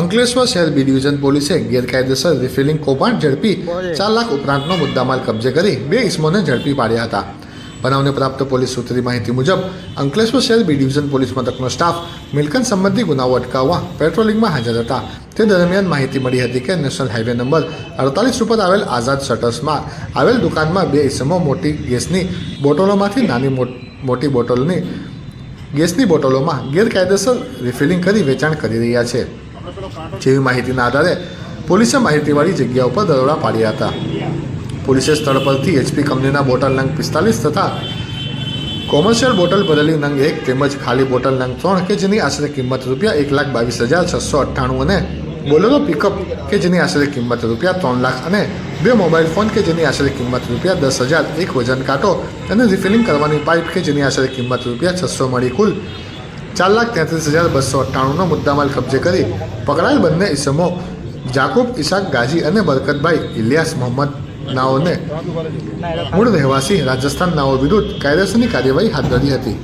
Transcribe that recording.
અંકલેશ્વર શહેર B division પોલીસે ગેરકાયદેસર રિફિલિંગ કૌભાંડ ઝડપી ચાર લાખ ઉપરાંતનો મુદ્દામાલ કબજે કરી બે ઇસમોને ઝડપી પાડ્યા હતા. બનાવને પ્રાપ્ત પોલીસ સૂત્રની માહિતી મુજબ અંકલેશ્વર શહેર બી ડિવિઝન પોલીસ મથકનો સ્ટાફ મિલકત સંબંધી ગુનાઓ અટકાવવા પેટ્રોલિંગમાં હાજર હતા. તે દરમિયાન માહિતી મળી હતી કે નેશનલ હાઈવે નંબર અડતાલીસ ઉપર આવેલ આઝાદ શટર્સમાં આવેલ દુકાનમાં બે ઇસમો મોટી ગેસની બોટલોમાંથી નાની મોટી બોટલની ગેસની બોટલોમાં ગેરકાયદેસર રિફિલિંગ કરી વેચાણ કરી રહ્યા છે. જેવી માહિતીના આધારે પોલીસે માહિતીવાળી જગ્યા ઉપર દરોડા પાડ્યા હતા. પોલીસે સ્થળ પરથી એચપી કંપનીના બોટલ નંગ પિસ્તાલીસ તથા કોમર્શિયલ બોટલ ભરેલી નંગ એક તેમજ ખાલી બોટલ નંગ ત્રણ કે જેની આશરે કિંમત રૂપિયા એક લાખ બાવીસ હજાર છસો અઠ્ઠાણું અને બોલેરો પિકઅપ કે જેની આશરે કિંમત રૂપિયા ત્રણ લાખ અને બે મોબાઈલ ફોન કે જેની આશરે કિંમત રૂપિયા દસ હજાર એક વજન કાંટો અને રિફિલિંગ કરવાની પાઇપ કે જેની આશરે કિંમત રૂપિયા છસો મળી કુલ ચાર લાખ તેત્રીસ હજાર બસો અઠ્ઠાણુંનો મુદ્દામાલ કબજે કરી પકડાયેલ બંને ઇસમો જાકુબ, ઇશાક ગાજી અને બરકતભાઈ ઇલિયાસ મોહમ્મદ નાઓને મૂળ રહેવાસી રાજસ્થાન નાઓ વિરુદ્ધ કાયદેસરની કાર્યવાહી હાથ ધરી હતી.